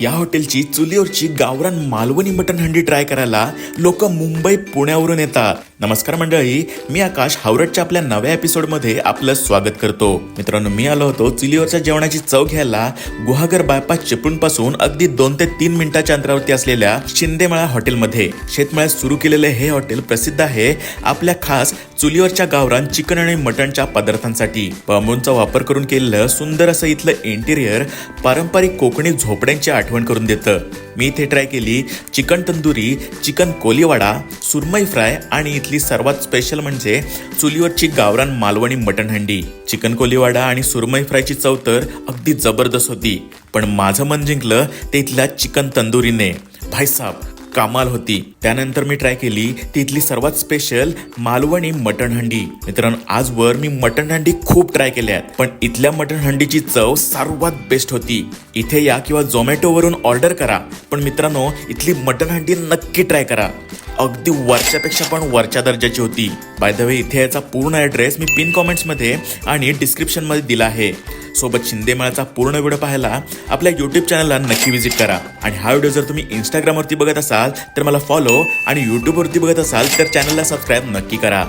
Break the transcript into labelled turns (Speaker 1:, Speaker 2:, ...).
Speaker 1: या हॉटेलची चुलीवरची गावरान मालवणी मटन हंडी ट्राय करायला लोक मुंबई पुण्यावरून येतात. नमस्कार मंडळी मी आकाश हावरटच्या आपल्या नव्या एपिसोडमध्ये आपलं स्वागत करतो. मित्रांनो मी आलो होतो चुलीवरच्या जेवणाची चव घ्यायला गुहागर बायपास चिपळूणपासून अगदी दोन ते तीन मिनिटाच्या अंतरावरती असलेल्या शिंदेमळा हॉटेलमध्ये शेतमळ्यात सुरू केलेले हे हॉटेल प्रसिद्ध आहे आपल्या खास चुलीवरच्या गावरान चिकन आणि मटणच्या पदार्थांसाठी. बांबूंचा वापर करून केलेलं सुंदर असं इथलं इंटिरियर पारंपरिक कोकणी झोपड्यांची आठवण करून देतं. मी इथे ट्राय केली चिकन तंदुरी चिकन कोलीवाडा सुरमई फ्राय आणि इथली सर्वात स्पेशल म्हणजे चुलीवरची गावरान मालवणी मटण हंडी. चिकन कोलीवाडा आणि सुरमई फ्रायची चव तर अगदी जबरदस्त होती. पण माझं मन जिंकलं ते इथल्या चिकन तंदुरीने. भाईसाब कमाल होती. त्यानंतर मी ट्राय केली ती इथली सर्वात स्पेशल मालवणी मटण हंडी. मित्रांनो आजवर मी मटण हंडी खूप ट्राय केल्या आहेत पण इथल्या मटण हंडीची चव सर्वात बेस्ट होती. इथे या किंवा झोमॅटोवरून ऑर्डर करा. पण मित्रांनो इथली मटण हंडी नक्की ट्राय करा. अगदी वरच्यापेक्षा पण वरच्या दर्जाची होती. बाय द वे इथे याचा पूर्ण ॲड्रेस मी पिन कॉमेंट्समध्ये आणि डिस्क्रिप्शनमध्ये दिला आहे. सोबत शिंदेमाळाचा पूर्ण व्हिडिओ पाहायला आपल्या यूट्यूब चॅनलला नक्की व्हिजिट करा. आणि हा व्हिडिओ जर तुम्ही इंस्टाग्रामवरती बघत असाल तर मला फॉलो आणि यूट्यूबवरती बघत असाल तर चॅनलला सबस्क्राईब नक्की करा.